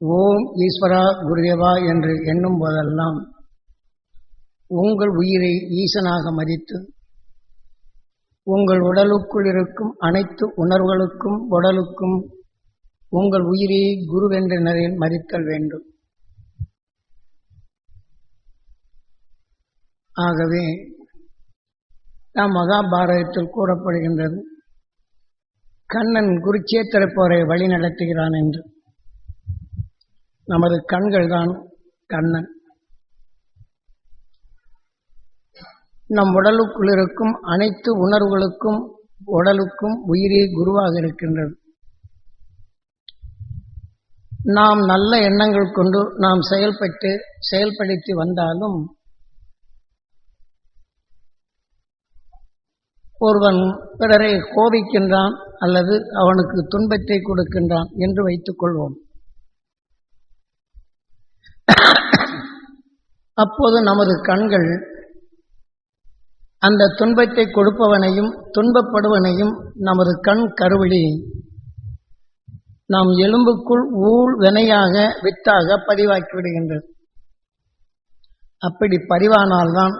ஓம் ஈஸ்வரா குருதேவா என்று எண்ணும் போதெல்லாம் உங்கள் உயிரை ஈசனாக மதித்து உங்கள் உடலுக்குள் இருக்கும் அனைத்து உணர்வுகளுக்கும் உடலுக்கும் உங்கள் உயிரை குருவென்ற நிலையில் மதித்தல் வேண்டும். ஆகவே நாம் மகாபாரதத்தில் கூறப்படுகின்றது கண்ணன் குருச்சேத்திர போரை வழி நடத்துகிறான் என்று. நமது கண்கள் தான் கண்ணன். நம் உடலுக்குள் இருக்கும் அனைத்து உணர்வுகளுக்கும் உடலுக்கும் உயிரே குருவாக இருக்கின்றது. நாம் நல்ல எண்ணங்கள் கொண்டு நாம் செயல்பட்டு செயல்படுத்தி வந்தாலும் ஒருவன் பிறரை கோபிக்கின்றான் அல்லது அவனுக்கு துன்பத்தை கொடுக்கின்றான் என்று வைத்துக் கொள்வோம். அப்போது நமது கண்கள் அந்த துன்பத்தை கொடுப்பவனையும் துன்பப்படுவனையும் நமது கண் கருவழி. நாம் எலும்புக்குள் ஊழ் வினையாக வித்தாக பதிவாக்கி விடுகின்றது. அப்படி பதிவானால்தான்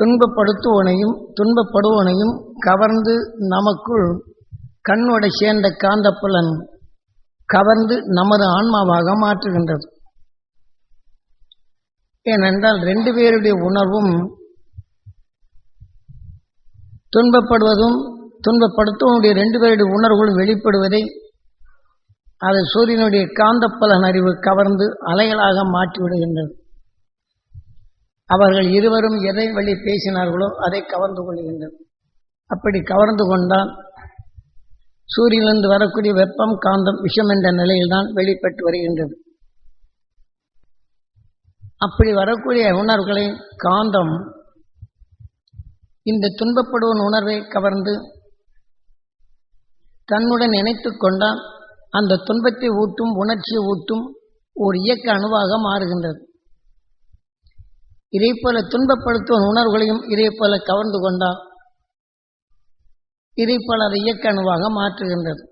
துன்பப்படுத்துவனையும் துன்பப்படுவனையும் கவர்ந்து நமக்குள் கண்ணோட சேர்ந்த காந்தப்புலன் கவர்ந்து நமது ஆன்மாவாக மாற்றுகின்றது. ஏனென்றால் ரெண்டு பேருடைய உணர்வும் துன்பப்படுவதும் துன்பப்படுத்தவனுடைய ரெண்டு பேருடைய உணர்வுகளும் வெளிப்படுவதை அது சூரியனுடைய காந்தப்பலன் அறிவு கவர்ந்து அலைகளாக மாற்றிவிடுகின்றது. அவர்கள் இருவரும் எதை வழி பேசினார்களோ அதை கவர்ந்து கொள்கின்றது. அப்படி கவர்ந்து கொண்டால் சூரியனிலிருந்து வரக்கூடிய வெப்பம் காந்தம் விஷம் என்ற நிலையில்தான் வெளிப்பட்டு வருகின்றது. அப்படி வரக்கூடிய உணர்வுகளை காந்தம் இந்த துன்பப்படுவன் உணர்வை கவர்ந்து தன்னுடன் இணைத்து கொண்டால் அந்த துன்பத்தை ஊட்டும் உணர்ச்சியை ஊட்டும் ஒரு இயக்க அணுவாக மாறுகின்றது. இதே போல துன்பப்படுத்தும் உணர்வுகளையும் இதே போல கவர்ந்து கொண்டால் இதை போல அதை இயக்க அணுவாக மாற்றுகின்றது.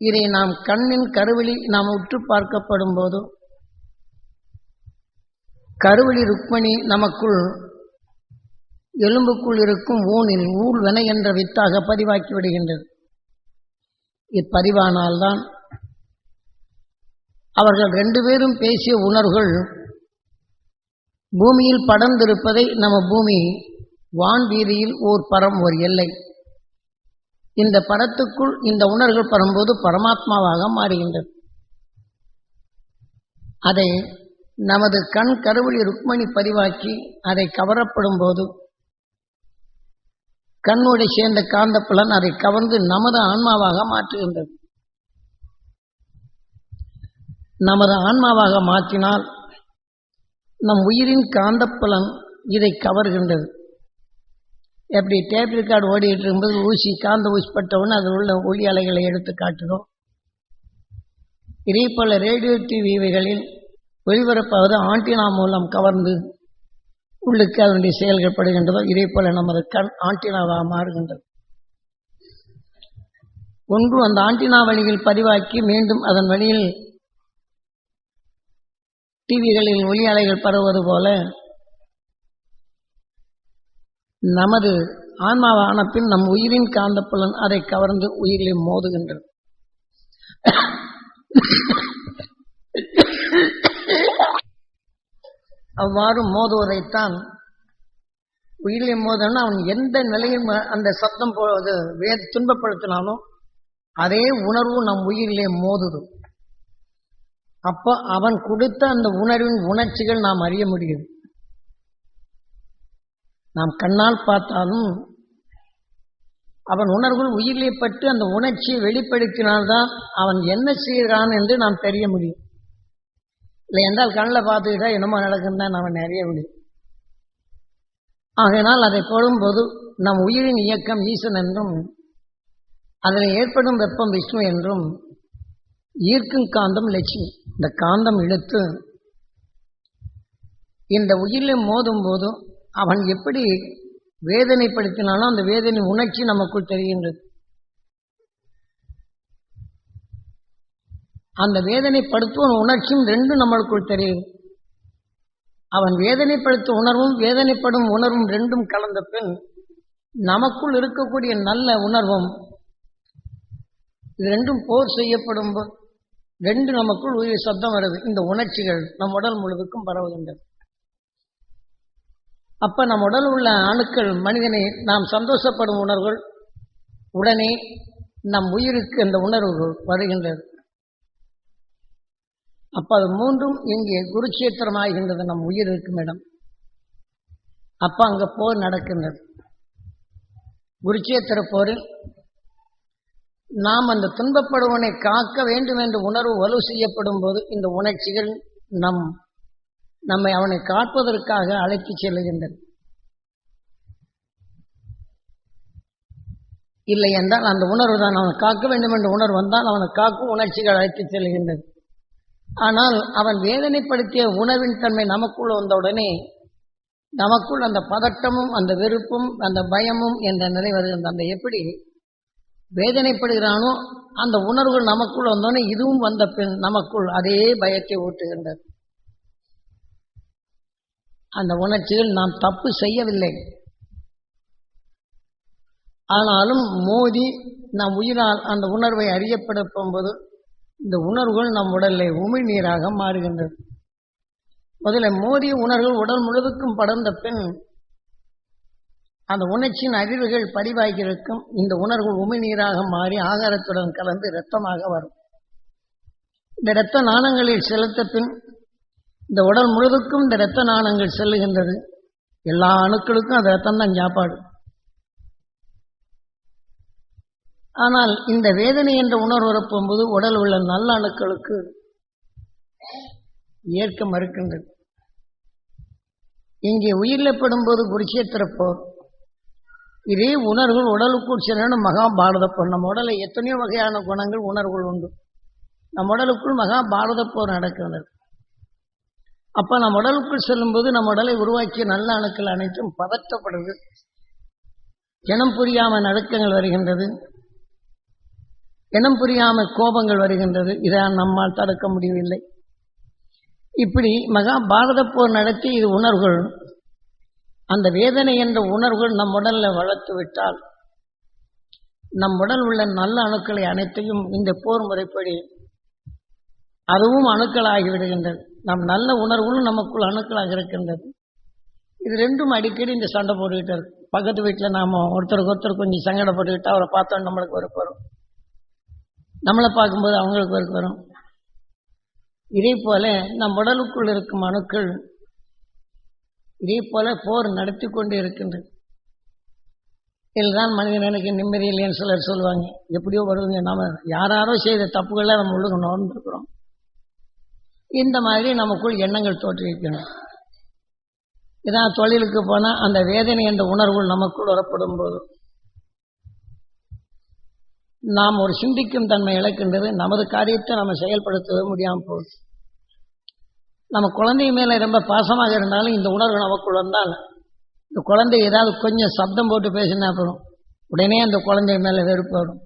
இதை நாம் கண்ணின் கருவிழி நாம் உற்று பார்க்கப்படும் போது கருவழி ருக்மணி நமக்குள் எலும்புக்குள் இருக்கும் ஊனில் ஊழ்வென என்ற வித்தாக பதிவாக்கி விடுகின்றது. இப்பதிவானால்தான் அவர்கள் ரெண்டு பேரும் பேசிய உணர்வுகள் பூமியில் படர்ந்திருப்பதை நம்ம பூமி வான்வீதியில் ஓர் பரம் ஒரு எல்லை. இந்த படத்துக்குள் இந்த உணர்வுகள் பரும்போது பரமாத்மாவாக மாறுகின்றது. அதை நமது கண் கருவளி ருக்மணி பதிவாக்கி அதை கவரப்படும் போது கண்ணோடு சேர்ந்த காந்த புலன் அதை கவர்ந்து நமது ஆன்மாவாக மாற்றுகின்றது. நமது ஆன்மாவாக மாற்றினால் நம் உயிரின் காந்தப்புலன் இதை கவர்கின்றது. எப்படி டேப் ரெக்கார்டு ஓடிட்டு இருக்கும்போது ஊசி காந்த ஊசி பட்டவுடனே அதில் உள்ள ஒளி அலைகளை எடுத்து காட்டுகிறோம் இதே போல ரேடியோ டிவி ஒளிபரப்பாவது ஆண்டினா மூலம் கவர்ந்து உள்ளுக்கு அதனுடைய செயல்கள் படுகின்றதோ இதே போல நமது கண் ஆண்டினாவாக மாறுகின்றது. ஒன்று அந்த ஆண்டினா வழியில் பதிவாக்கி மீண்டும் அதன் வழியில் டிவிகளில் ஒளி அலைகள் பரவுவது போல நமது ஆன்மாவான பின் நம் உயிரின் காந்தப்புலன் அதை கவர்ந்து உயிரில் மோதுகின்றது. அவ்வாறு மோதுவதைத்தான் உயிரிலே மோதனா அவன் எந்த நிலையில் அந்த சத்தம் போது வேத துன்பப்படுத்தினாலும் அதே உணர்வு நம் உயிரிலே மோதுது. அப்போ அவன் கொடுத்த அந்த உணர்வின் உணர்ச்சிகள் நாம் அறிய முடியும். நாம் கண்ணால் பார்த்தாலும் அவன் உணர்வுகள் உயிரிலே பட்டு அந்த உணர்ச்சியை வெளிப்படுத்தினால்தான் அவன் என்ன செய்கிறான் என்று நாம் தெரிய முடியும். இல்லை என்றால் கண்ணில் பார்த்துக்கிட்டா என்னமோ நடக்குன்னு தான் நாம் நிறைய முடியும் ஆகையினால் அதை போடும்போது நம் உயிரின் இயக்கம் ஈசன் என்றும் அதில் ஏற்படும் வெப்பம் விஷ்ணு என்றும் ஈர்க்கும் காந்தம் லட்சுமி. இந்த காந்தம் இழுத்து இந்த உயிரில் மோதும் போதும் அவன் எப்படி வேதனைப்படுத்தினாலும் அந்த வேதனை உணர்ச்சி நமக்குள் தெரிகின்றது. அந்த வேதனைப்படுத்தும் உணர்ச்சியும் ரெண்டும் நம்மளுக்குள் தெரியுது அவன் வேதனைப்படுத்தும் உணர்வும் வேதனைப்படும் உணர்வும் ரெண்டும் கலந்த பின் நமக்குள் இருக்கக்கூடிய நல்ல உணர்வும் இது ரெண்டும் போர் செய்யப்படும் ரெண்டு நமக்குள் உயிர் சப்தம் வருது. இந்த உணர்ச்சிகள் நம் உடல் முழுவதுக்கும் பரவுகின்றது அப்ப நம் உடல் உள்ள அணுக்கள் மனிதனை நாம் சந்தோஷப்படும் உணர்வுகள் உடனே நம் உயிருக்கு அந்த உணர்வுகள் வருகின்றது. அப்போ அது மூன்றும் இங்கே குருட்சேத்திரமாகின்றது நம் உயிர் இருக்கும் இடம் அப்போ அங்கே போர் நடக்கின்றது. குருட்சேத்திர போரில் நாம் அந்த துன்பப்படுவனை காக்க வேண்டும் என்ற உணர்வு வலு செய்யப்படும் போது இந்த உணர்ச்சிகள் நம் நம்மை அவனை காப்பதற்காக அழைத்து செல்லுகின்றது இல்லை என்றால் அந்த உணர்வு தான். அவனை காக்க வேண்டும் என்ற உணர்வு வந்தால் அவனை காக்கும் உணர்ச்சிகள் அழைத்து செல்கின்றது. ஆனால் அவன் வேதனைப்படுத்திய உணர்வின் தன்மை நமக்குள் வந்தவுடனே நமக்குள் அந்த பதட்டமும் அந்த வெறுப்பும் அந்த பயமும் என்ற நிலை வருகின்ற அந்த எப்படி வேதனைப்படுகிறானோ அந்த உணர்வுகள் நமக்குள் வந்தோடனே இதுவும் வந்த பின் நமக்குள் அதே பயத்தை ஊட்டுகின்றது. அந்த உணர்ச்சியில் நாம் தப்பு செய்யவில்லை. ஆனாலும் மோதி நாம் உயிரால் அந்த உணர்வை அறியப்பட போகும்போது இந்த உணர்வுகள் நம் உடலில் உமிழ்நீராக மாறுகின்றது. முதல்ல மோதிய உணர்வுகள் உடல் முழுவதுக்கும் படர்ந்த பின் அந்த உணர்ச்சியின் அதிர்வுகள் பதிவாகியிருக்கும். இந்த உணர்வு உமிழ்நீராக மாறி ஆகாரத்துடன் கலந்து இரத்தமாக வரும். இந்த இரத்த நாணங்களில் செலுத்த பின் இந்த உடல் முழுவதுக்கும் இந்த இரத்த நாணங்கள் செல்லுகின்றது. எல்லா அணுக்களுக்கும் அது ரத்தம் தான் சாப்பாடு ஆனால் இந்த வேதனை என்ற உணர்வு வரப்போகும்போது உடல் உள்ள நல்ல அணுக்களுக்கு ஏற்க மறுக்கின்றது. இங்கே உயிரிழப்படும் போது குருட்சேத்திரப்போர் இதே உணர்வுகள் உடலுக்குள் செல்ல மகாபாரத போர். நம்ம உடலை எத்தனையோ வகையான குணங்கள் உணர்வுகள் உண்டு. நம் உடலுக்குள் மகாபாரத போர் நடக்கிறது அப்ப நம் உடலுக்குள் செல்லும்போது நம் உடலை உருவாக்கிய நல்ல அணுக்கள் அனைத்தும் பதற்றப்படுது. இனம் புரியாமல் நடுக்கங்கள் வருகின்றது. இனம் புரியாம கோபங்கள் வருகின்றது. இதை நம்மால் தடுக்க முடியவில்லை. இப்படி மகாபாரத போர் நடத்தி இது உணர்வுகள். அந்த வேதனை என்ற உணர்வுகள் நம் உடல்ல வளர்த்து விட்டால் நம் உடல் உள்ள நல்ல அணுக்களை அனைத்தையும் இந்த போர் முறைப்படி அதுவும் அணுக்களாகி விடுகின்றது. நம் நல்ல உணர்வுகளும் நமக்குள் அணுக்களாக இருக்கின்றது. இது ரெண்டும் அடிக்கடி இந்த சண்டை போட்டுக்கிட்டு இருக்கு. பக்கத்து வீட்டில் நாம் ஒருத்தருக்கு ஒருத்தர் கொஞ்சம் சங்கடப்பட்டுக்கிட்டு அவரை பார்த்தோம் நம்மளுக்கு ஒரு வரும். நம்மளை பார்க்கும்போது அவங்களுக்கு வெறுப்பு வரும். இதே போல நம் உடலுக்குள் இருக்கும் அணுக்கள் இதே போல போர் நடத்தி கொண்டு இருக்கின்றது. இதுதான் மனிதனுக்கு நிம்மதி இல்லைன்னு சிலர் சொல்லுவாங்க. எப்படியோ வருவாங்க நாம யாராரோ செய்த தப்புகளை நம்ம உள்ளுக்கு நோர்ந்துருக்கிறோம் இந்த மாதிரி நமக்குள் எண்ணங்கள் தோற்றுவிக்கணும் இதான் தொழிலுக்கு போனால் அந்த வேதனை என்ற உணர்வுகள் நமக்குள் வரப்படும் போது நாம் ஒரு சிந்திக்கும் தன்மை இழக்கின்றது. நமது காரியத்தை நம்ம செயல்படுத்தவே முடியாமல் போகுது. நம்ம குழந்தை மேல ரொம்ப பாசமாக இருந்தாலும் இந்த உணர்வு நமக்குள் வந்தால் இந்த குழந்தை ஏதாவது கொஞ்சம் சப்தம் போட்டு பேசினா போதும். உடனே அந்த குழந்தை மேல வெறுப்பு வரும்.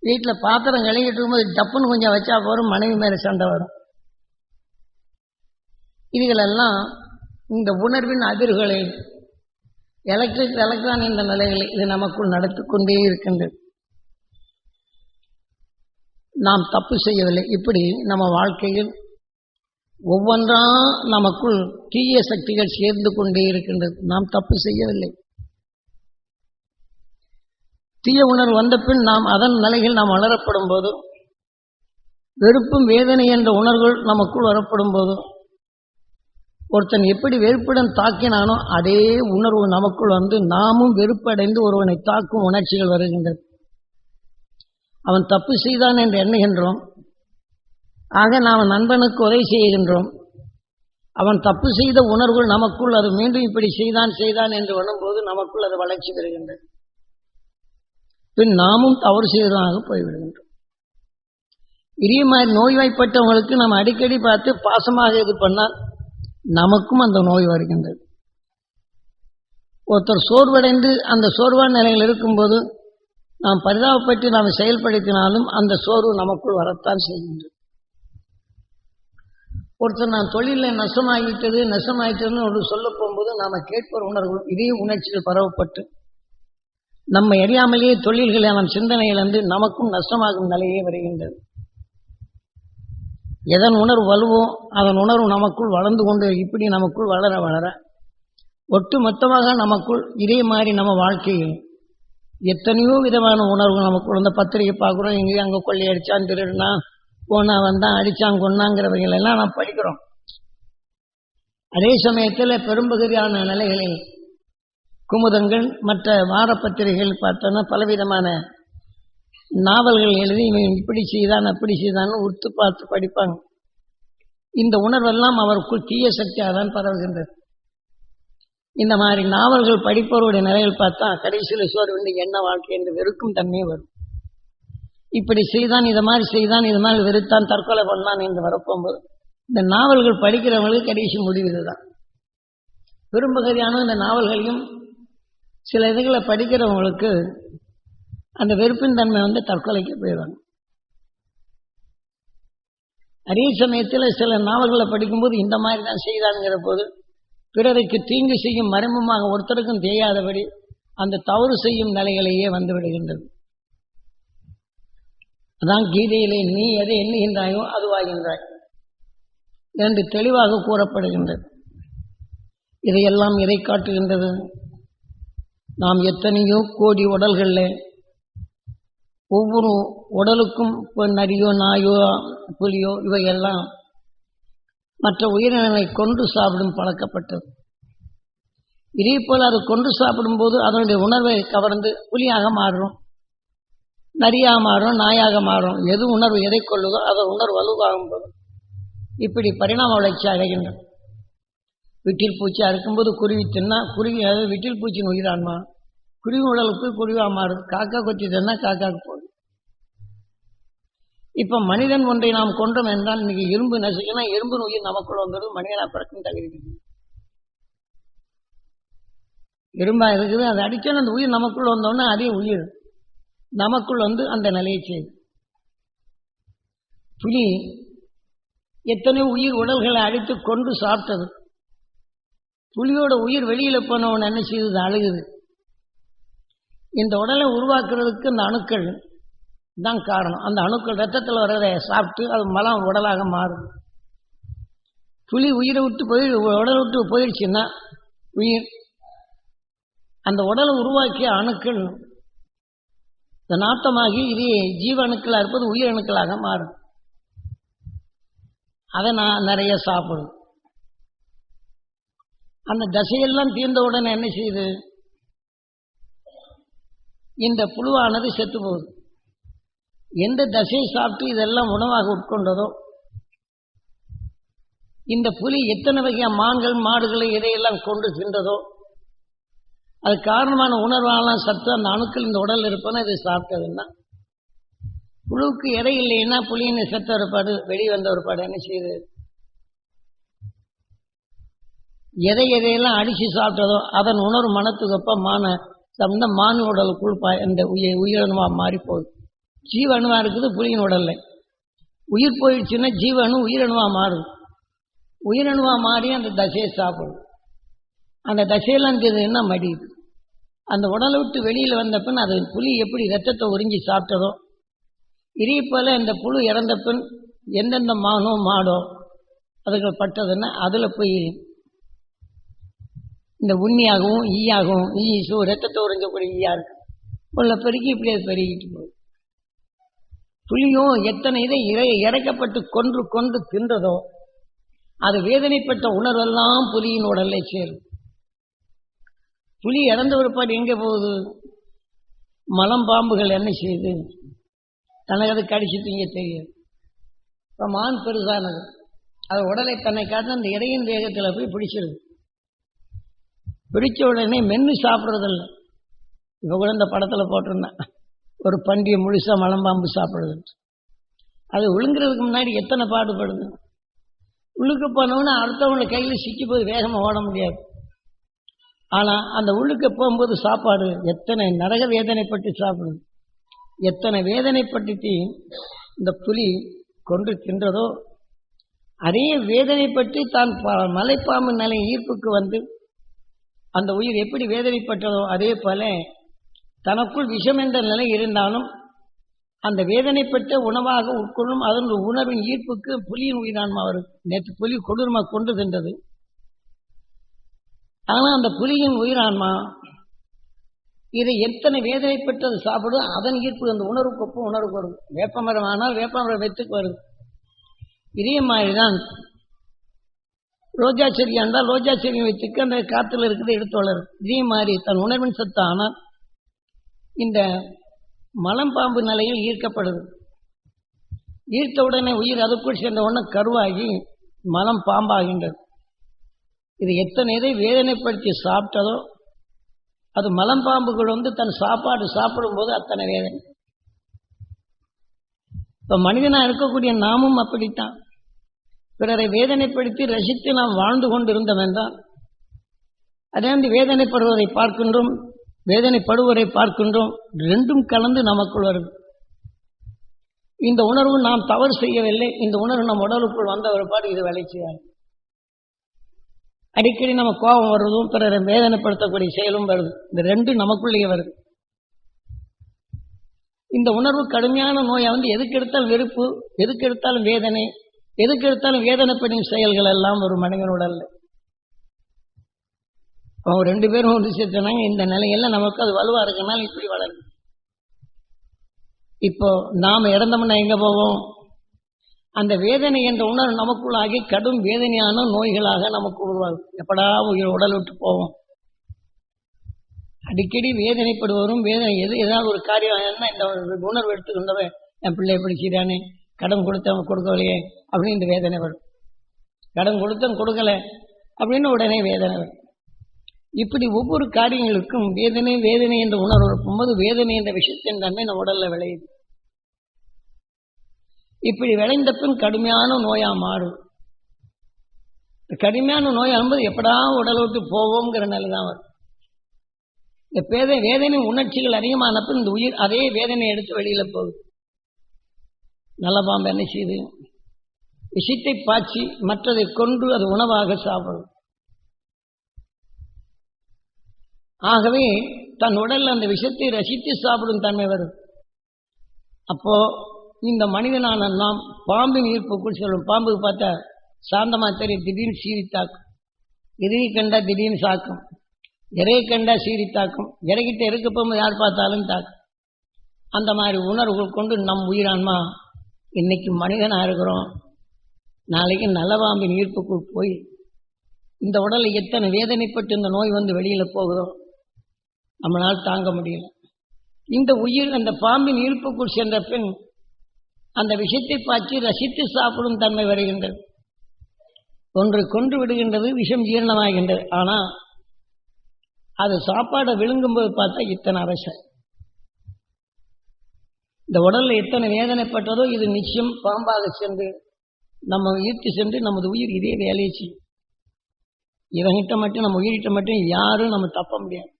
வீட்டில் பாத்திரம் கழுவிட்டு இருக்கும்போது டப்புன்னு கொஞ்சம் வச்சா போதும் மனைவி மேல சண்டை வரும். இதுகளெல்லாம் இந்த உணர்வின் அதிர்வுகளை எலக்ட்ரிக் எலக்ட்ரான் இந்த நிலைகளை இது நமக்குள் நடத்தி கொண்டே இருக்கின்றது. நாம் தப்பு செய்யவில்லை. இப்படி நம்ம வாழ்க்கையில் ஒவ்வொன்றா நமக்குள் தீய சக்திகள் சேர்ந்து கொண்டே இருக்கின்றது. நாம் தப்பு செய்யவில்லை. தீய உணர்வு வந்த பின் நாம் அதன் நிலையில் நாம் வளரப்படும் போது வெறுப்பும் வேதனை என்ற உணர்வுகள் நமக்குள் வரப்படும் போது ஒருத்தன் எப்படி வெறுப்புடன் தாக்கினானோ அதே உணர்வு நமக்குள் வந்து நாமும் வெறுப்படைந்து ஒருவனை தாக்கும் உணர்ச்சிகள் வருகின்றது அவன் தப்பு செய்தான் என்று எண்ணுகின்றோம். ஆக நாம் நண்பனுக்கு உதவி செய்கின்றோம். அவன் தப்பு செய்த உணர்வுகள் நமக்குள் அது மீண்டும் இப்படி செய்தான் செய்தான் என்று வரும்போது நமக்குள் அது வளர்ச்சி பெறுகின்றது. பின் நாமும் தவறு செய்ததாக போய்விடுகின்றோம். இதே மாதிரி நோய்வாய்ப்பட்டவங்களுக்கு நாம் அடிக்கடி பார்த்து பாசமாக இது பண்ணால் நமக்கும் அந்த நோய் வருகின்றது. ஒருத்தர் சோர்வடைந்து அந்த சோர்வான நிலையில் இருக்கும்போது நாம் பரிதாபப்பட்டு நாம் செயல்படுத்தினாலும் அந்த சோர்வு நமக்குள் வரத்தான் செய்கின்றது. ஒருத்தர் நான் தொழிலில் நஷ்டமாகிட்டது நஷ்டமாயிட்டதுன்னு ஒரு சொல்ல போகும்போது நாம் கேட்போர் உணர்வு இதே உணர்ச்சிகள் பரவப்பட்டு நம்ம அறியாமலேயே தொழில்களை அவன் சிந்தனையிலிருந்து நமக்கும் நஷ்டமாகும் நிலையே வருகின்றது. எதன் உணர்வு வலுவோ அதன் உணர்வு நமக்குள் வளர்ந்து கொண்டு இப்படி நமக்குள் வளர வளர ஒட்டு மொத்தமாக நமக்குள் இதே மாதிரி நம்ம வாழ்க்கையில் எத்தனையோ விதமான உணர்வு நமக்கு இந்த பத்திரிகை பார்க்குறோம் எங்கேயும் அங்கே கொள்ளை அடித்தான் திருடுனா போனா வந்தான் அடித்தான் கொண்டாங்கிறவங்க எல்லாம் நாம் படிக்கிறோம். அதே சமயத்தில் பெரும்பகுதியான நிலைகளில் குமுதங்கள் மற்ற வார பத்திரிகைகள் பார்த்தோன்னா பலவிதமான நாவல்கள் எழுதி இவன் இப்படி செய்தான் அப்படி செய்தான்னு உத்து பார்த்து படிப்பாங்க. இந்த உணர்வெல்லாம் அவருக்குள் தீய சக்தியாக தான் பரவுகின்றது. இந்த மாதிரி நாவல்கள் படிப்பவருடைய நிலையில் பார்த்தா கடைசியில் சோறு வந்து என்ன வாழ்க்கை என்று வெறுக்கும் தன்மையே வரும். இப்படி செய்தான் இதை மாதிரி செய்தான் இது மாதிரி வெறுத்தான் தற்கொலை பண்ணான் என்று வரப்போகும்போது இந்த நாவல்கள் படிக்கிறவங்களுக்கு கடைசி முடிவு இதுதான். பெரும்பகுதியான இந்த நாவல்களையும் சில இதுகளை படிக்கிறவங்களுக்கு அந்த வெறுப்பின் தன்மை வந்து தற்கொலைக்கு போயிடுவாங்க. அதே சமயத்தில் சில நாவல்களை படிக்கும்போது இந்த மாதிரி தான் செய்தாங்கிற போது பிறருக்கு தீங்கு செய்யும் மர்மமாக ஒருத்தருக்கும் தெரியாதபடி அந்த தவறு செய்யும் நிலைகளையே வந்து விடுகின்றது. அதான் கீதையிலே நீ எதை எண்ணுகின்றாயோ அதுவாகின்றாய் என்று தெளிவாக கூறப்படுகின்றது. இதையெல்லாம் எதை காட்டுகின்றது? நாம் எத்தனையோ கோடி உடல்களில் ஒவ்வொரு உடலுக்கும் இப்போ நரியோ நாயோ புலியோ இவையெல்லாம் மற்ற உயிரினங்களை கொண்டு சாப்பிடும் பழக்கப்பட்டது. இதே போல் அது கொண்டு சாப்பிடும்போது அதனுடைய உணர்வை கவர்ந்து புலியாக மாறும் நரியாக மாறும் நாயாக மாறும். எது உணர்வு எதை கொள்ளுதோ அதை உணர்வு வலுவாகும் போது இப்படி பரிணாம வளர்ச்சி அடைகின்றது. விட்டில் பூச்சியாக இருக்கும்போது குருவி தின்னா குருவி அதாவது விட்டில் பூச்சின் உயிரான்மா. குருவி உடலுக்கு குருவியாக மாறுது காக்கா கொத்தி தின்னா காக்காக்கு இப்ப மனிதன் ஒன்றை நாம் கொண்டோம் என்றால் இன்னைக்கு இரும்பு நசுக்கினா இரும்பு உயிர் நமக்குள்ள வந்துடும் மனிதனா பிறக்கும் தகுதி இருக்குது இரும்பா இருக்குது அது அடிச்சோன்னு அந்த உயிர் நமக்குள்ள வந்தோடனே அதே உயிர் நமக்குள் வந்து அந்த நிலையை செய்யுது புலி எத்தனை உயிர் உடல்களை அடித்து கொண்டு சாப்பிட்டது. புலியோட உயிர் வெளியில போனவன் என்ன செய்யுது அழுகுது. இந்த உடலை உருவாக்குறதுக்கு இந்த அணுக்கள் தான் காரணம். அந்த அணுக்கள் ரத்தத்தில் வர்றதை சாப்பிட்டு அது மலம் உடலாக மாறும். புலி உயிரை விட்டு போய் உடலை விட்டு போயிடுச்சுன்னா உயிர். அந்த உடலை உருவாக்கிய அணுக்கள் இந்த நாட்டமாகி இது ஜீவ அணுக்களாக இருப்பது உயிர் அணுக்களாக மாறும். அதை நான் நிறைய சாப்பிடும் அந்த தசையெல்லாம் தீர்ந்த உடனே என்ன செய்யுது? இந்த புழுவானது செத்து போகுது. எந்த தசையை சாப்பிட்டு இதெல்லாம் உணவாக உட்கொண்டதோ இந்த புலி எத்தனை வகையான மான்கள் மாடுகளை இதையெல்லாம் கொண்டு தின்றதோ அது காரணமான உணர்வாலாம் சத்து அந்த அணுக்கள் இந்த உடல் இருப்பன இதை சாப்பிட்டதுன்னா புழுவுக்கு எடை இல்லைன்னா புலியின் செத்த ஒருபாடு வெளியே வந்த ஒருபாடு என்ன செய்யுது? எதை எதையெல்லாம் அடிச்சு சாப்பிட்டதோ அதன் உணர்வு மனத்துக்கு ஒப்ப மான சம்பந்த மான் உடலுக்குள் இந்த உயிர் உயிரினமாக மாறி போகுது ஜீவ இருக்குது புலியின் உடல்ல. உயிர் போயிடுச்சுன்னா ஜீவ அணு உயிரணுவா மாறும். உயிரணுவா மாறி அந்த தசையை சாப்பிடும். அந்த தசையெல்லாம் என்ன மடியுது அந்த உடலை விட்டு வெளியில் வந்தப்பன் அது புலி எப்படி ரத்தத்தை உறிஞ்சி சாப்பிட்டதோ இதே போல் இந்த புழு இறந்த பின் எந்தெந்த மானோ மாடோ அதுக்கு பட்டதுன்னா அதில் போய் இந்த உண்மையாகவும் ஈயாகவும் ஈ சோ ரத்தத்தை உறிஞ்சக்கூடிய ஈயா இருக்கு. உள்ள பெருக்கி இப்படி அது பெருகிட்டு போகுது. துளியும் எத்தனை இதை இறை இறைக்கப்பட்டு கொன்று கொன்று தின்றதோ அது வேதனைப்பட்ட உணர்வெல்லாம் புலியின் உடலை சேரும். புலி இறந்த பிற்பாடு எங்கே போகுது? மலம் பாம்புகள் என்ன செய்யுது தனக்கு அது கடிச்சிட்டு திங்க தெரியும். இப்போ மான் பெருசானது அது உடலை தன்னை காத்து அந்த இடையின் வேகத்தில் போய் பிடிச்சிருது. பிடிச்ச உடனே மென்று சாப்பிட்றதில்ல. இப்போ கூட இந்த படத்தில் போட்டிருந்தேன் ஒரு பண்டிகை முழுசா மலம்பாம்பு சாப்பிடுது அது விழுங்குறதுக்கு முன்னாடி எத்தனை பாடுபடுது? உள்ளுக்கு போனோன்னா அடுத்தவங்களை கையில் சிக்கி போய் வேகமாக ஓட முடியாது. ஆனால் அந்த உள்ளுக்கு போகும்போது சாப்பாடு எத்தனை நரக வேதனைப்பட்டு சாப்பிடுது. எத்தனை வேதனைப்பட்டு இந்த புலி கொன்று தின்றதோ அதே வேதனைப்பட்டு தான் ப- மலைப்பாம்பு நிலை ஈர்ப்புக்கு வந்து அந்த உயிர் எப்படி வேதனைப்பட்டதோ அதே போல தனக்குள் விஷம் என்ற நிலை இருந்தாலும் அந்த வேதனைப்பட்ட உணவாக உட்கொள்ளும் அதன் உணவின் ஈர்ப்புக்கு புலியின் உயிரான்மா வரும் நேற்று புலி கொடூரமாக கொண்டு சென்றது. ஆனால் அந்த புலியின் உயிரான்மா இதை எத்தனை வேதனைப்பட்டது சாப்பிடும் அதன் ஈர்ப்பு அந்த உணர்வுக்கு ஒப்பும் உணர்வுக்கு வரும். வேப்பமரம் ஆனால் வேப்பமரம் வெத்துக்கு வருது. இதே மாதிரிதான் ரோஜா செடி ஆண்டால் ரோஜா செடியை வைத்துக்கு அந்த காத்துல இருக்கிறத எடுத்து வளரும். இதே மாதிரி தன் உணர்வின் சத்து ஆனால் இந்த மலம்பாம்பு நிலையில் ஈர்க்கப்படுது. ஈர்த்த உடனே உயிர் அதுக்குள் சென்ற உடனே கருவாகி மலம் பாம்பாகின்றது. இது எத்தனை இதை வேதனைப்படுத்தி சாப்பிட்டதோ அது மலம்பாம்புகள் வந்து தன் சாப்பாடு சாப்பிடும்போது அத்தனை வேதனை. இப்போ மனிதனாக இருக்கக்கூடிய நாமும் அப்படித்தான். பிறரை வேதனைப்படுத்தி ரசித்து நாம் வாழ்ந்து கொண்டிருந்தோம் தான் அதே வந்து வேதனைப்படுவதை பார்க்கின்றோம். வேதனைப்படுவதை பார்க்கின்றோம். ரெண்டும் கலந்து நமக்குள் வருது. இந்த உணர்வு நாம் தவறு செய்யவில்லை. இந்த உணர்வு நம் உடலுக்குள் வந்த ஒரு பாடு இது வேலை செய்யாது அடிக்கடி நம்ம கோபம் வருவதும் பிறரை வேதனைப்படுத்தக்கூடிய செயலும் வருது. இந்த ரெண்டும் நமக்குள்ளேயே வருது. இந்த உணர்வு கடுமையான நோயை வந்து எதுக்கு எடுத்தாலும் வெறுப்பு எதுக்கு எடுத்தாலும் வேதனை எதுக்கு எடுத்தாலும் வேதனைப்படும் செயல்கள் எல்லாம் ஒரு மனிதனுடல்ல அவங்க ரெண்டு பேரும் ஒன்று சேர்த்தனாங்க இந்த நிலையெல்லாம் நமக்கு அது வலுவா இருக்கனால இப்படி வளரும் இப்போ நாம இறந்தோம்னா எங்க போவோம்? அந்த வேதனை என்ற உணர்வு நமக்குள்ளாகி கடும் வேதனையான நோய்களாக நமக்கு உருவாகும் எப்படா உயிர் உடல் விட்டு போவோம்? அடிக்கடி வேதனைப்படுவரும் வேதனை எது ஏதாவது ஒரு காரியம் என்ன இந்த ஒரு உணர்வு எடுத்துக்கொண்டவன் என் பிள்ளை எப்படி செய்தானே கடன் கொடுத்தவன் கொடுக்கலையே அப்படின்னு இந்த வேதனை வரும். கடன் கொடுத்தவன் கொடுக்கல அப்படின்னு உடனே வேதனை வரும். இப்படி ஒவ்வொரு காரியங்களுக்கும் வேதனை வேதனை என்ற உணர்வு இருக்கும்போது வேதனை என்ற விஷயத்தின் தன்மை நம்ம உடல்ல விளையுது. இப்படி விளைந்த பின் கடுமையான நோயா மாறும். கடுமையான நோய் ஆகும்போது எப்படா உடலுக்கு விட்டு போவோங்கிற நிலைதான் வரும். இந்த பேத வேதனை உணர்ச்சிகள் அதிகமான பின் இந்த உயிர் அதே வேதனை எடுத்து வெளியில போகுது. நல்ல பாம்பு என்ன செய்யுது? விஷத்தை பாய்ச்சி மற்றதை கொன்று அது உணவாக சாப்பிடும். ஆகவே தன் உடல்ல அந்த விஷத்தை ரசித்து சாப்பிடும் தன்மை வரும். அப்போ இந்த மனிதனான நாம் பாம்பின் ஈர்ப்புக்குள் சொல்லும். பாம்புக்கு பார்த்தா சாந்தமா தெரியும் திடீர்னு சீரித்தாக்கும் தாக்கும் எதிரி கண்டா திடீர்னு சாக்கும். இறையை கண்டா சீரித்தாக்கும் தாக்கும் இறைகிட்ட இருக்கப்போ யார் பார்த்தாலும் தாக்கும். அந்த மாதிரி உணர்வுகள் கொண்டு நம் உயிரான்மா இன்னைக்கு மனிதனா இருக்கிறோம். நாளைக்கு நல்லவாம்பின் ஈர்ப்புக்குள் போய் இந்த உடலை எத்தனை வேதனைப்பட்டு இந்த நோய் வந்து வெளியில போகுதோ நம்மளால் தாங்க முடியல. இந்த உயிர் அந்த பாம்பின் ஈர்ப்புக்குள் சென்ற பின் அந்த விஷத்தை பாய்ச்சி ரசித்து சாப்பிடும் தன்மை வருகின்றது. ஒன்று கொன்று விடுகின்றது விஷம் ஜீரணமாகின்றது. ஆனால் அது சாப்பாடை விழுங்கும்போது பார்த்தா இத்தனை அவசரம். இந்த உடல்ல எத்தனை வேதனைப்பட்டதோ இது நிச்சயம் பாம்பாக சென்று நம்ம ஈர்த்து சென்று நமது உயிர் இதே வேலையை செய்யும். இவங்கிட்ட மட்டும் நம்ம உயிரிட்ட மட்டும் யாரும் நம்ம தப்ப முடியாது.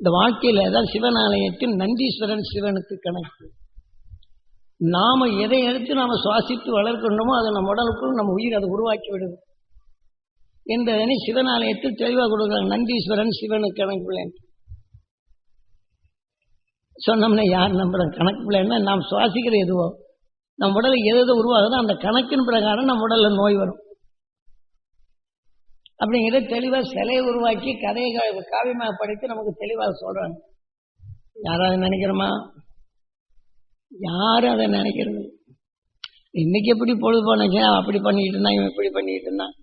இந்த வாழ்க்கையில் ஏதாவது சிவனாலயத்தில் நந்தீஸ்வரன் சிவனுக்கு கணக்கு. நாம எதை எடுத்து நாம சுவாசித்து வளர்க்கணுமோ அது நம்ம உடலுக்குள் நம்ம உயிர் அதை உருவாக்கி விடுது. என்பதனை சிவனாலயத்தில் தெளிவாக கொடுக்குறாங்க நந்தீஸ்வரன் சிவனுக்கு கணக்கு பிள்ளைன்னு. சொன்னோம்னா யார் நம்புறாங்க கணக்கு பிள்ளைன்னா நாம் சுவாசிக்கிற எதுவோ நம் உடலில் எது எது உருவாகுதோ அந்த கணக்கின் பிரகாரம் நம் உடலில் நோய் வரும். அப்படிங்கிற தெளிவா சிலையை உருவாக்கி கதையை காவியமாக படித்து நமக்கு தெளிவாக சொல்றாங்க. யாராவது நினைக்கிறோமா? யாரும் அதை நினைக்கிறது இன்னைக்கு எப்படி பொழுது போனச்சு அப்படி பண்ணிட்டு இருந்தான் இவன் இப்படி பண்ணிட்டு இருந்தான்.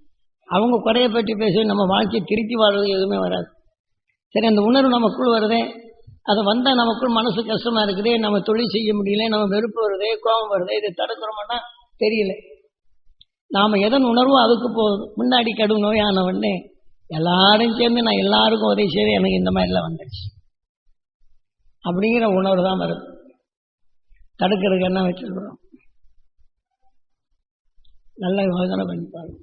அவங்க குறைய பற்றி பேசி நம்ம வாழ்க்கையை திருத்தி வாழ்றது எதுவுமே வராது. சரி அந்த உணர்வு நமக்குள் வருதே. அது வந்தால் நமக்குள் மனசு கஷ்டமா இருக்குதே. நம்ம தொழில் செய்ய முடியல நம்ம வெறுப்பு வருதே கோபம் வருதே இதை தடுக்கிறோம்னா தெரியல. நாம் எதன் உணர்வோ அதுக்கு போகுது. முன்னாடி கடும் நோயான உடனே எல்லாரும் சேர்ந்து நான் எல்லாருக்கும் உதவி செய்து எனக்கு இந்த மாதிரிலாம் வந்துடுச்சு. அப்படிங்கிற உணர்வு தான் வருது. தடுக்கிறதுக்கு என்ன வச்சிருக்கிறோம்? நல்ல யோசனை பண்ணி பாருங்க.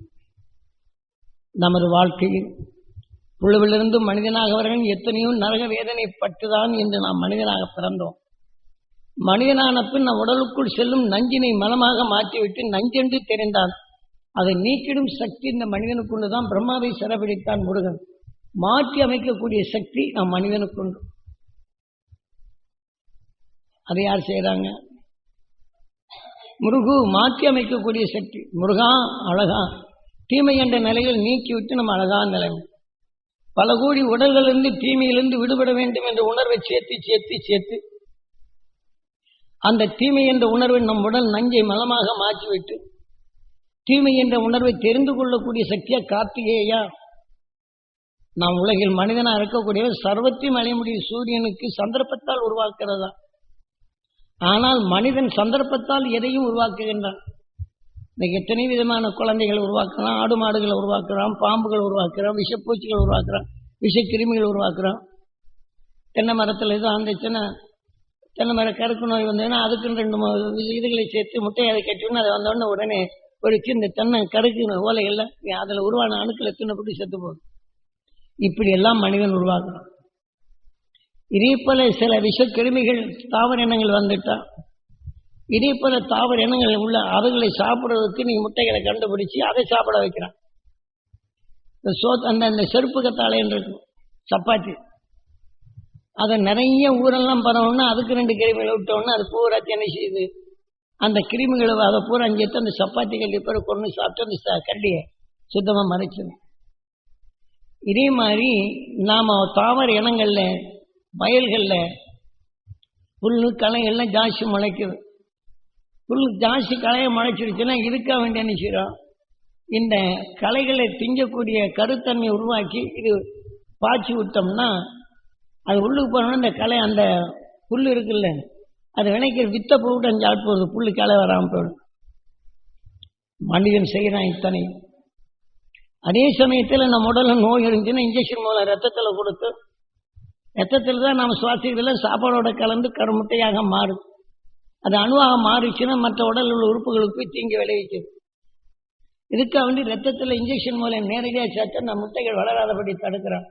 நமது வாழ்க்கையில் புழுவிலிருந்து மனிதனாக வரவன் எத்தனையோ நரக வேதனை பட்டுதான் என்று நாம் மனிதனாக பிறந்தோம். மனிதனான பின் நம் உடலுக்குள் செல்லும் நஞ்சினை மனமாக மாற்றிவிட்டு நஞ்சென்று தெரிந்தான் அதை நீக்கிடும் சக்தி இந்த மனிதனுக்குண்டு தான். பிரம்மாவை சிறப்பிடித்தான் முருகன். மாற்றி அமைக்கக்கூடிய சக்தி நம் மனிதனுக்குண்டு. அதை யார் செய்யறாங்க முருகு மாற்றி அமைக்கக்கூடிய சக்தி. முருகா அழகா. தீமை என்ற நிலையில் நீக்கிவிட்டு நம்ம அழகான நிலைமை பல கோடி உடல்களிலிருந்து தீமையிலிருந்து விடுபட வேண்டும் என்ற உணர்வை சேர்த்து சேர்த்து சேர்த்து அந்த தீமை என்ற உணர்வை நம் உடல் நஞ்சை மலமாக மாற்றிவிட்டு தீமை என்ற உணர்வை தெரிந்து கொள்ளக்கூடிய சக்தியா கார்த்திகேயா? நாம் உலகில் மனிதனா இருக்கக்கூடிய சர்வத்தையும் அடைய முடியும் சூரியனுக்கு சந்தர்ப்பத்தால் உருவாக்குறதா? ஆனால் மனிதன் சந்தர்ப்பத்தால் எதையும் உருவாக்குகின்றான். இன்னைக்கு எத்தனை விதமான குழந்தைகளை உருவாக்குறான்? ஆடு மாடுகளை உருவாக்குறான் பாம்புகள் உருவாக்குறான் விஷப்பூச்சிகள் உருவாக்குறான் விஷக்கிருமிகள் உருவாக்குறான். தென்னை மரத்தில் எதுவும் அந்த தென்னை மர கருக்கு நோய் வந்ததுன்னா அதுக்குன்னு ரெண்டு இதுகளை சேர்த்து முட்டையை அதை கட்டிவிட்டு அதை வந்தோடனே உடனே ஒரு சின்ன தென்னை கருக்கு ஓலைகள்ல அதில் உருவான அணுக்களை தின்னப்பட்டு செத்து போகுது. இப்படி எல்லாம் மனிதன் உருவாக்குறான். இதே போல சில விஷக்கிருமிகள் தாவர இனங்கள் வந்துட்டா. இதே போல தாவர இனங்கள் உள்ள அதுகளை சாப்பிடுறதுக்கு நீ முட்டைகளை கண்டுபிடிச்சு அதை சாப்பிட வைக்கிறான். இந்த சோ அந்த அந்த செருப்பு கத்தாழைன்னு இருக்கும் சப்பாத்தி. அதை நிறைய ஊரெல்லாம் பரவணும்னா அதுக்கு ரெண்டு கிருமிகளை விட்டோம்னா அது பூரா என்ன செய்யுது? அந்த கிருமிகளை அதை பூரா அங்கே எடுத்து அந்த சப்பாத்தி கல்லி பிற கொண்டு சாப்பிட்டு அந்த ச- கல்லியை சுத்தமாக மறைச்சிடும். இதே மாதிரி நாம் தாவர இனங்களில் வயல்களில் புல் களை எல்லாம் ஜாஸ்தி முளைக்குது. புல் ஜாஸ்தி களையை முளைச்சிருச்சுன்னா இதுக்காக வேண்டிய நினைச்சிடும் இந்த களைகளை திங்கக்கூடிய கருத்தன்மை உருவாக்கி இது பாய்ச்சி விட்டோம்னா அது உள்ளுக்கு போனோம்னா இந்த களை அந்த புல் இருக்குல்ல அது வினைக்கிற வித்த போட்டு அஞ்சு ஆட் போகுது புள்ளு களை வராமல் போயிடும். மனிதன் செய்கிறான் இத்தனை. அதே சமயத்தில் நம்ம உடல்ல நோய் இருந்துச்சுன்னா இன்ஜெக்ஷன் மூலம் ரத்தத்தில் கொடுத்து ரத்தத்தில் தான் நம்ம சுவாசிக்கிறதுல சாப்பாடோட கலந்து கருமுட்டையாக மாறும். அது அணுவாக மாறிச்சுன்னா மற்ற உடல் உள்ள உறுப்புகளுக்கு போய் தீங்கு விளைவிக்குது இதுக்காக வேண்டி ரத்தத்தில் இன்ஜெக்ஷன் மூலம் நேரடியாக சேர்த்து அந்த முட்டைகள் வளராதபடி தடுக்கிறான்.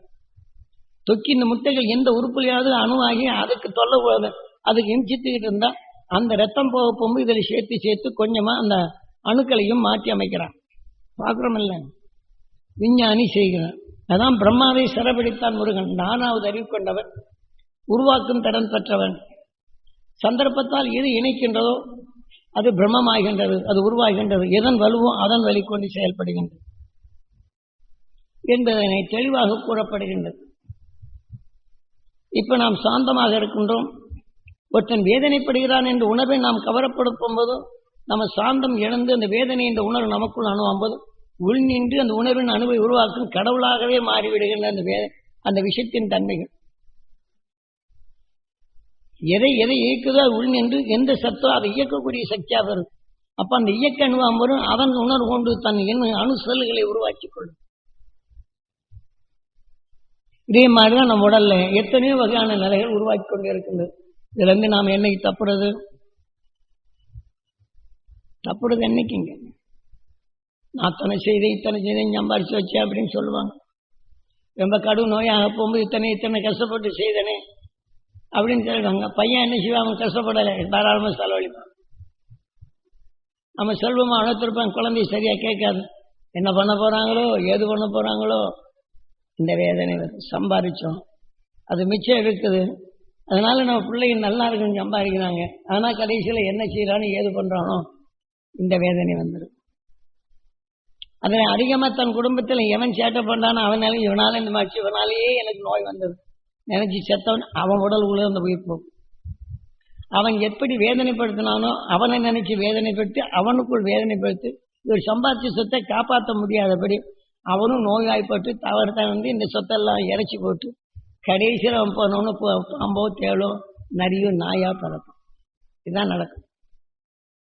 தொக்கி இந்த முட்டைகள் எந்த உறுப்புலையாவது அணுவாகி அதுக்கு தொல்லை அதுக்கு இம்சித்துக்கிட்டு இருந்தா அந்த ரத்தம் போக போகும்போது இதில் சேர்த்து சேர்த்து கொஞ்சமா அந்த அணுக்களையும் மாற்றி அமைக்கிறான். பார்க்குறோம் இல்லை விஞ்ஞானி செய்கிறான். அதான் பிரம்மாவை சிறப்பிடித்தான் முருகன். நானாவது அறிவு கொண்டவன். உருவாக்கும் திறன் பெற்றவன். சந்தர்ப்பத்தால் எது இணைக்கின்றதோ அது பிரம்மமாகின்றது அது உருவாகின்றது. எதன் வலுவோ அதன் வழிகொண்டு செயல்படுகின்றது என்பதனை தெளிவாக கூறப்படுகின்றது. இப்ப நாம் சாந்தமாக இருக்கின்றோம். ஒருத்தன் வேதனைப்படுகிறான் என்ற உணர்வை நாம் கவரப்படுத்தும் போது நம்ம சாந்தம் இழந்து அந்த வேதனை என்ற உணர்வு நமக்குள் அனுபவம் போது உள் நின்று அந்த உணர்வின் அணுவை உருவாக்கும் கடவுளாகவே மாறிவிடுகின்ற அந்த வே அந்த விஷயத்தின் தன்மைகள். எதை எதை இயக்குதோ அது உள் நின்று எந்த சத்தோ அதை இயக்கக்கூடிய சக்தியாக வரும். அப்ப அந்த இயக்க அணுவாம் வரும் அவன் உணர்வு கொண்டு தன் என்ன அணுசல்களை உருவாக்கி கொள்ளும். இதே மாதிரிதான் நம்ம உடல்ல எத்தனையோ வகையான நிலைகள் உருவாக்கி கொண்டு இருக்கின்றது. இதுலேருந்து நாம் என்னைக்கு தப்புறது? தப்புறது என்னைக்குங்க? நான் அத்தனை செய்தேன் இத்தனை செய்தேன் சம்பாரிச்சு வச்சேன் அப்படின்னு சொல்லுவாங்க. ரொம்ப கடும் நோயாக போகும்போது இத்தனை இத்தனை கஷ்டப்பட்டு செய்தனே அப்படின்னு சொல்லுவாங்க. பையன் என்ன செய்வான்? அவன் கஷ்டப்படலை. தாராளமாக செலவழிப்பான். நம்ம செல்வமாக வளர்த்துருப்பான் குழந்தை சரியாக கேட்காது. என்ன பண்ண போகிறாங்களோ ஏது பண்ண போகிறாங்களோ இந்த வேதனை வருது. சம்பாதிச்சோம் அது மிச்சம் இருக்குது. அதனால நம்ம பிள்ளைங்க நல்லா இருக்குன்னு சம்பாதிக்கிறாங்க. ஆனால் கடைசியில் என்ன செய்யறானோ ஏது பண்றானோ இந்த வேதனை வந்துடும் அதில் அதிகமாக தன் குடும்பத்தில் எவன் சேட்டை பண்ணானோ அவனால இவனால இந்த மாதிரி இவனாலேயே எனக்கு நோய் வந்தது. நினைச்சு செத்தவன் அவன் உடல் உள்ள உயிர் போகும். அவன் எப்படி வேதனைப்படுத்தினானோ அவனை நினைச்சு வேதனைப்படுத்தி அவனுக்குள் வேதனைப்படுத்தி இவர் சம்பாதிச்ச சொத்தை காப்பாற்ற முடியாதபடி அவனும் நோய்வாய்ப்பட்டு தவறுதான் வந்து இந்த சொத்தெல்லாம் இறைச்சி போட்டு கடைசியில் அவன் போனவனு பாம்போ தேளோ நரியோ நாயாக பறக்கும். இதுதான் நடக்கும்.